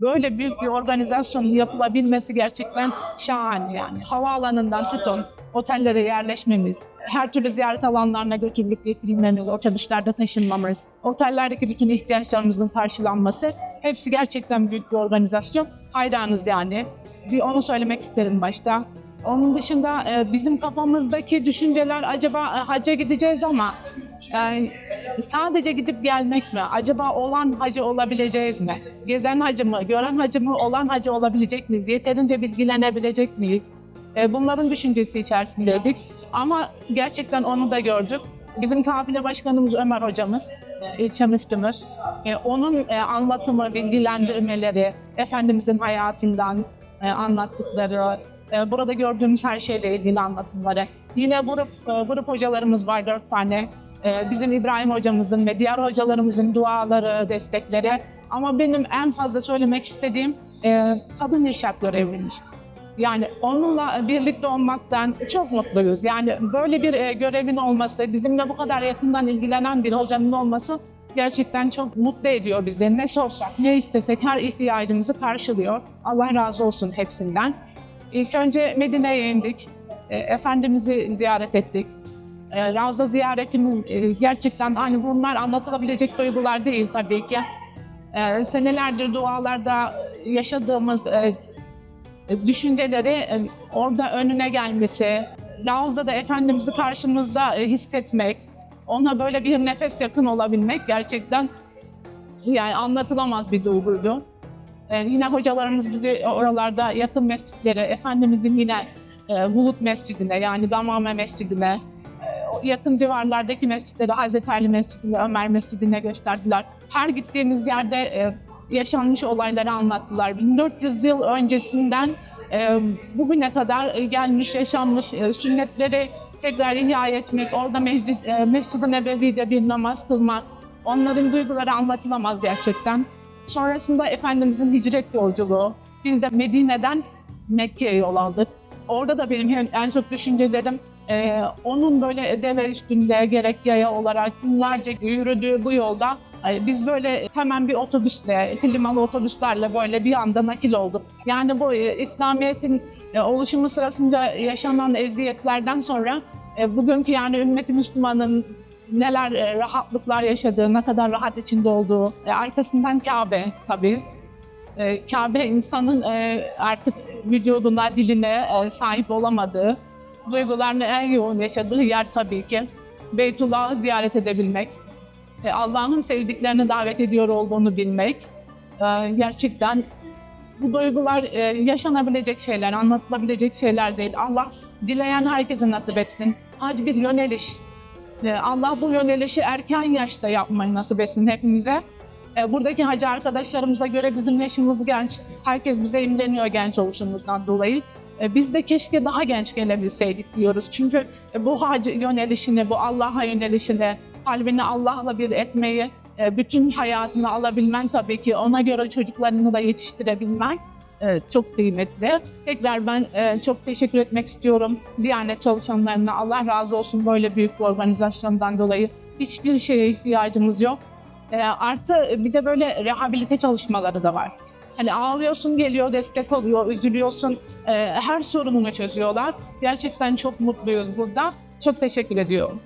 böyle büyük bir organizasyonun yapılabilmesi gerçekten şahane yani. Havaalanından tutun, otellere yerleşmemiz, her türlü ziyaret alanlarına götürülüp getirilmemiz, otobüslerde taşınmamız, otellerdeki bütün ihtiyaçlarımızın karşılanması hepsi gerçekten büyük bir organizasyon. Hayranız yani. Bir onu söylemek isterim başta. Onun dışında e, bizim kafamızdaki düşünceler acaba e, hacca gideceğiz ama yani sadece gidip gelmek mi? Acaba olan hacı olabileceğiz mi? Gezen hacı mı, gören hacı mı, olan hacı olabilecek miyiz? Yeterince bilgilenebilecek miyiz? E, Bunların düşüncesi içerisindeydik. Ama gerçekten onu da gördük. Bizim kafile başkanımız Ömer hocamız, e, ilçe müftümüz. E, Onun e, anlatımı, bilgilendirmeleri, Efendimizin hayatından anlattıkları, burada gördüğümüz her şeyle ilgili anlatımları. Yine grup, grup hocalarımız var dört tane. E, Bizim İbrahim hocamızın ve diğer hocalarımızın duaları, destekleri. Ama benim en fazla söylemek istediğim e, kadın irşat görevlimiz. Yani onunla birlikte olmaktan çok mutluyuz. Yani böyle bir e, görevin olması, bizimle bu kadar yakından ilgilenen bir hocanın olması gerçekten çok mutlu ediyor bizi. Ne sorsak, ne istesek her ihtiyacımızı karşılıyor. Allah razı olsun hepsinden. İlk önce Medine'ye indik. E, Efendimiz'i ziyaret ettik. E, Ravza ziyaretimiz e, gerçekten hani bunlar anlatılabilecek duygular değil tabii ki. E, senelerdir dualarda yaşadığımız e, düşünceleri e, orada önüne gelmesi, Ravza'da Efendimiz'i karşımızda e, hissetmek, ona böyle bir nefes yakın olabilmek gerçekten yani anlatılamaz bir duyguydu. E, yine hocalarımız bizi oralarda yakın mescitlere, Efendimizin yine e, Bulut Mescidine yani Damame Mescidine, e, yakın civarlardaki mescitlere, Hazreti Ali Mescidine, Ömer Mescidine gösterdiler. Her gittiğimiz yerde e, yaşanmış olayları anlattılar. 1400 yıl öncesinden e, bugüne kadar gelmiş, yaşanmış e, sünnetleri tekrar ihya etmek, orada meclis, e, Mescid-i Nebevi'de bir namaz kılmak, onların duyguları anlatılamaz gerçekten. Sonrasında Efendimizin hicret yolculuğu. Biz de Medine'den Mekke'ye yol aldık. Orada da benim en- en çok düşüncelerim e, onun böyle deve üstünde gerek yaya olarak günlerce yürüdüğü bu yolda biz böyle hemen bir otobüsle, klimalı otobüslerle böyle bir anda nakil olduk. Yani bu e, İslamiyet'in e, oluşumu sırasında yaşanan eziyetlerden sonra e, bugünkü yani ümmeti Müslümanın neler rahatlıklar yaşadığı, ne kadar rahat içinde olduğu, arkasından Kabe tabii. Kabe insanın artık vücuduna, diline sahip olamadığı, duygularını en yoğun yaşadığı yer tabii ki. Beytullah'ı ziyaret edebilmek, e, Allah'ın sevdiklerini davet ediyor olduğunu bilmek, e, gerçekten bu duygular e, yaşanabilecek şeyler, anlatılabilecek şeyler değil. Allah dileyen herkese nasip etsin. Hac bir yöneliş. Allah bu yönelişi erken yaşta yapmayı nasip etsin hepimize. Buradaki hacı arkadaşlarımıza göre bizim yaşımız genç. Herkes bize imreniyor genç oluşumuzdan dolayı. E, Biz de keşke daha genç gelebilseydik diyoruz. Çünkü bu hac yönelişini, bu Allah'a yönelişini, kalbini Allah'la bir etmeyi, e, bütün hayatını alabilmen tabii ki ona göre çocuklarını da yetiştirebilmen çok kıymetli. Tekrar ben e, çok teşekkür etmek istiyorum Diyanet çalışanlarına. Allah razı olsun böyle büyük bir organizasyondan dolayı. Hiçbir şeye ihtiyacımız yok. Artı bir de böyle rehabilite çalışmaları da var. Hani ağlıyorsun geliyor, destek oluyor, üzülüyorsun. E, Her sorununu çözüyorlar. Gerçekten çok mutluyuz burada. Çok teşekkür ediyorum.